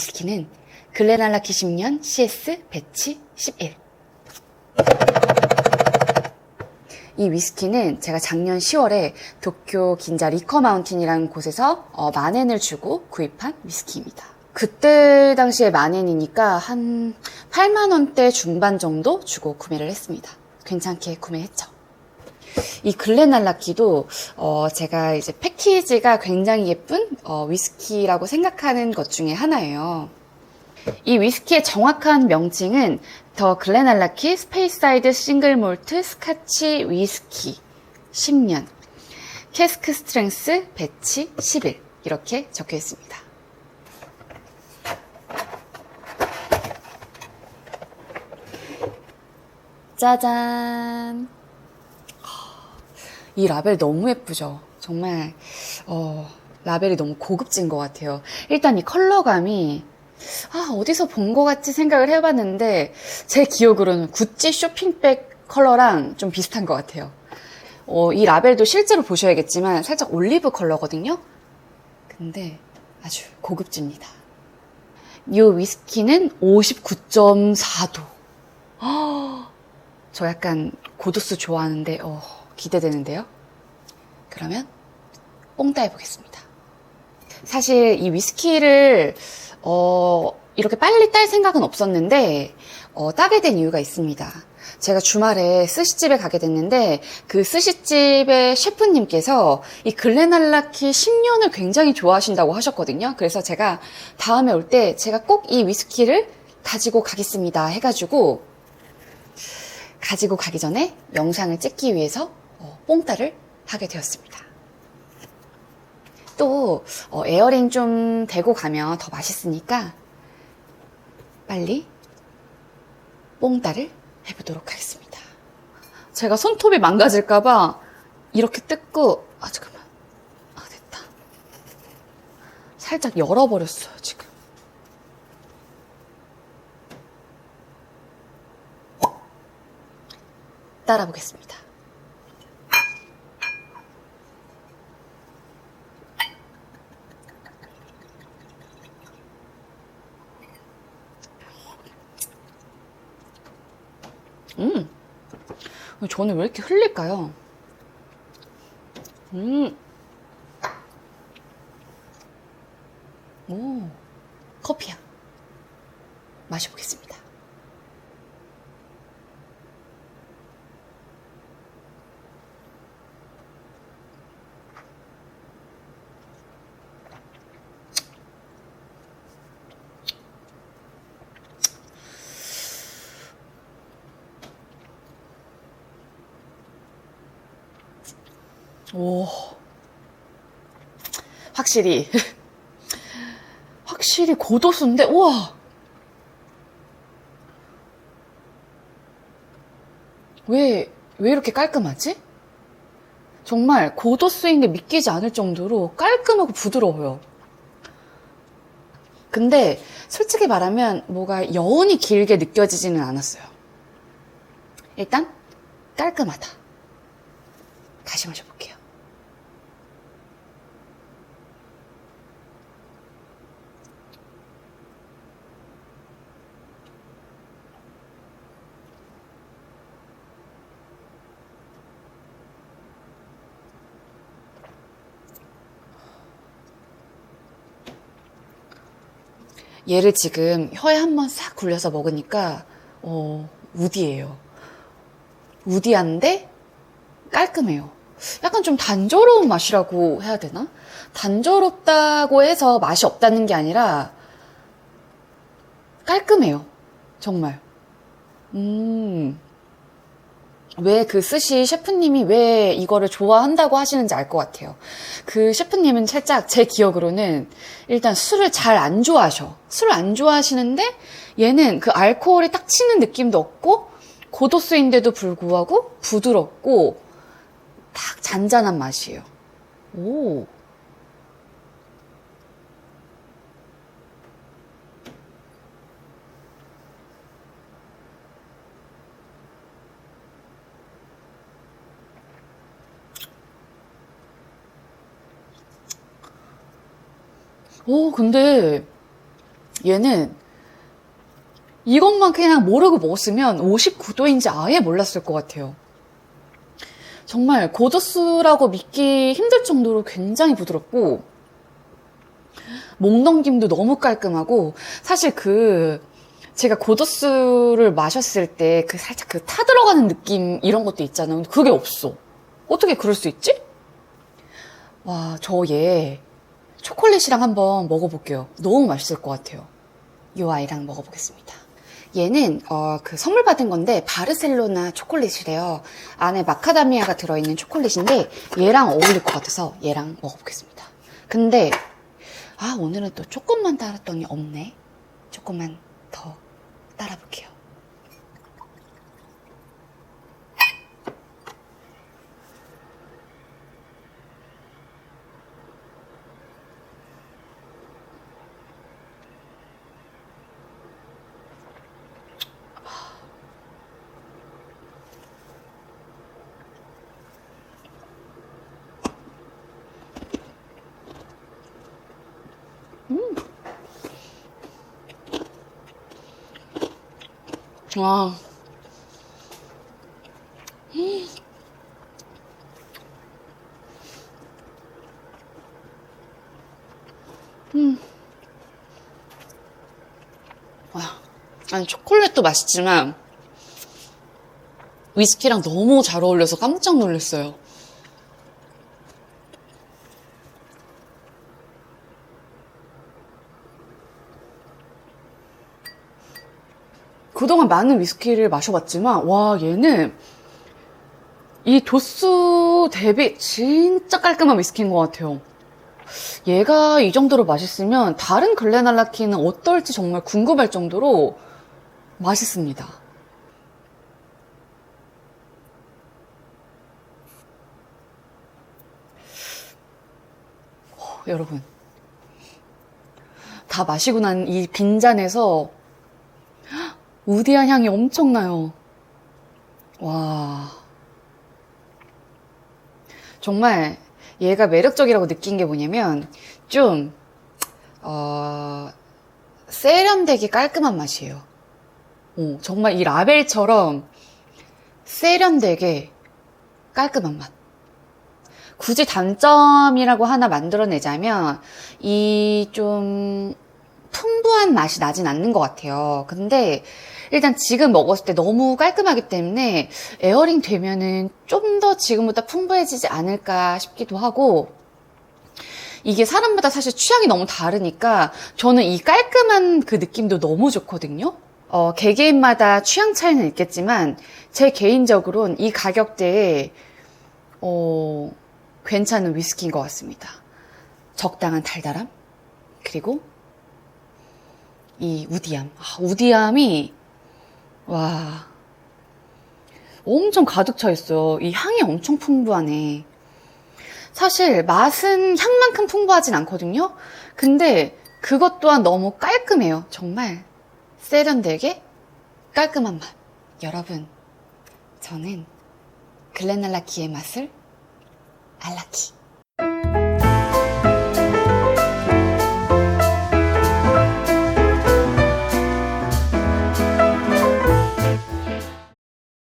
위스키는 글렌알라키 10년 CS 배치 11. 이 위스키는 제가 작년 10월에 도쿄 긴자 리커 마운틴이라는 곳에서 어, 만엔을 주고 구입한 위스키입니다. 그때 당시에 만엔이니까 한 8만 원대 중반 정도 주고 구매를 했습니다. 괜찮게 구매했죠. 이 글렌알라키도 어, 제가 이제 패키지가 굉장히 예쁜 어, 위스키라고 생각하는 것 중에 하나예요. 이 위스키의 정확한 명칭은 더 글렌알라키 스페이사이드 싱글 몰트 스카치 위스키 10년 캐스크 스트렝스 배치 11 이렇게 적혀 있습니다. 짜잔. 이 라벨 너무 예쁘죠? 정말, 어, 라벨이 너무 고급진 것 같아요. 일단 이 컬러감이, 아, 어디서 본 것 같지 생각을 해봤는데, 제 기억으로는 구찌 쇼핑백 컬러랑 좀 비슷한 것 같아요. 어, 이 라벨도 실제로 보셔야겠지만, 살짝 올리브 컬러거든요? 근데 아주 고급집니다. 이 위스키는 59.4도. 저 약간 고도수 좋아하는데, 어, 기대되는데요? 그러면 뽕 따 해보겠습니다. 사실 이 위스키를, 어, 이렇게 빨리 딸 생각은 없었는데, 어, 따게 된 이유가 있습니다. 제가 주말에 스시집에 가게 됐는데, 그 스시집의 셰프님께서 이 글렌알라키 10년을 굉장히 좋아하신다고 하셨거든요. 그래서 제가 다음에 올 때 제가 꼭 이 위스키를 가지고 가겠습니다. 해가지고, 가지고 가기 전에 영상을 찍기 위해서 어, 뽕따를 하게 되었습니다. 또 어, 에어링 좀 되고 가면 더 맛있으니까 빨리 뽕따를 해보도록 하겠습니다. 제가 손톱이 망가질까봐 이렇게 뜯고 아 잠깐만 아 됐다 살짝 열어버렸어요 지금 따라 보겠습니다. 음, 저는 왜 이렇게 흘릴까요? 음, 오, 커피향 마셔보겠습니다. 오, 확실히, 확실히 고도수인데, 우와! 왜, 왜 이렇게 깔끔하지? 정말 고도수인 게 믿기지 않을 정도로 깔끔하고 부드러워요. 근데 솔직히 말하면 뭐가 여운이 길게 느껴지지는 않았어요. 일단 깔끔하다. 다시 마셔볼게요. 얘를 지금 혀에 한번 싹 굴려서 먹으니까 어, 우디예요. 우디한데 깔끔해요. 약간 좀 단조로운 맛이라고 해야 되나? 단조롭다고 해서 맛이 없다는 게 아니라 깔끔해요. 정말. 음. 왜 그 스시 셰프님이 왜 이거를 좋아한다고 하시는지 알 것 같아요. 그 셰프님은 살짝 제 기억으로는 일단 술을 잘 안 좋아하셔. 술을 안 좋아하시는데 얘는 그 알코올이 딱 치는 느낌도 없고 고도수인데도 불구하고 부드럽고 딱 잔잔한 맛이에요. 오. 오, 근데 얘는 이것만 그냥 모르고 먹었으면 59도인지 아예 몰랐을 것 같아요. 정말 고저스라고 믿기 힘들 정도로 굉장히 부드럽고 목 넘김도 너무 깔끔하고 사실 그 제가 고저스를 마셨을 때 그 살짝 그 타 들어가는 느낌 이런 것도 있잖아요. 그게 없어. 어떻게 그럴 수 있지? 와, 저 얘 초콜릿이랑 한번 먹어볼게요. 너무 맛있을 것 같아요. 이 아이랑 먹어보겠습니다. 얘는 어, 그 선물 받은 건데 바르셀로나 초콜릿이래요. 안에 마카다미아가 들어있는 초콜릿인데 얘랑 어울릴 것 같아서 얘랑 먹어보겠습니다. 근데 아 오늘은 또 조금만 따랐더니 없네. 조금만 더 따라볼게요. 와. 음. 와. 아니, 초콜릿도 맛있지만, 위스키랑 너무 잘 어울려서 깜짝 놀랐어요. 그동안 많은 위스키를 마셔봤지만, 와, 얘는 이 도수 대비 진짜 깔끔한 위스키인 것 같아요. 얘가 이 정도로 맛있으면 다른 글렌알라키는 어떨지 정말 궁금할 정도로 맛있습니다. 어, 여러분. 다 마시고 난 이 빈잔에서 우디한 향이 엄청나요. 와. 정말 얘가 매력적이라고 느낀 게 뭐냐면 좀, 어, 세련되게 깔끔한 맛이에요. 어, 정말 이 라벨처럼 세련되게 깔끔한 맛. 굳이 단점이라고 하나 만들어내자면 이 좀 풍부한 맛이 나진 않는 것 같아요. 근데 일단 지금 먹었을 때 너무 깔끔하기 때문에 에어링 되면은 좀 더 지금보다 풍부해지지 않을까 싶기도 하고 이게 사람마다 사실 취향이 너무 다르니까 저는 이 깔끔한 그 느낌도 너무 좋거든요. 어, 개개인마다 취향 차이는 있겠지만 제 개인적으로는 이 가격대에 어, 괜찮은 위스키인 것 같습니다. 적당한 달달함 그리고 이 우디함. 아, 우디함이 와 엄청 가득 차 있어요. 이 향이 엄청 풍부하네. 사실 맛은 향만큼 풍부하진 않거든요. 근데 그것 또한 너무 깔끔해요. 정말 세련되게 깔끔한 맛. 여러분, 저는 글렌알라키의 맛을 알라키.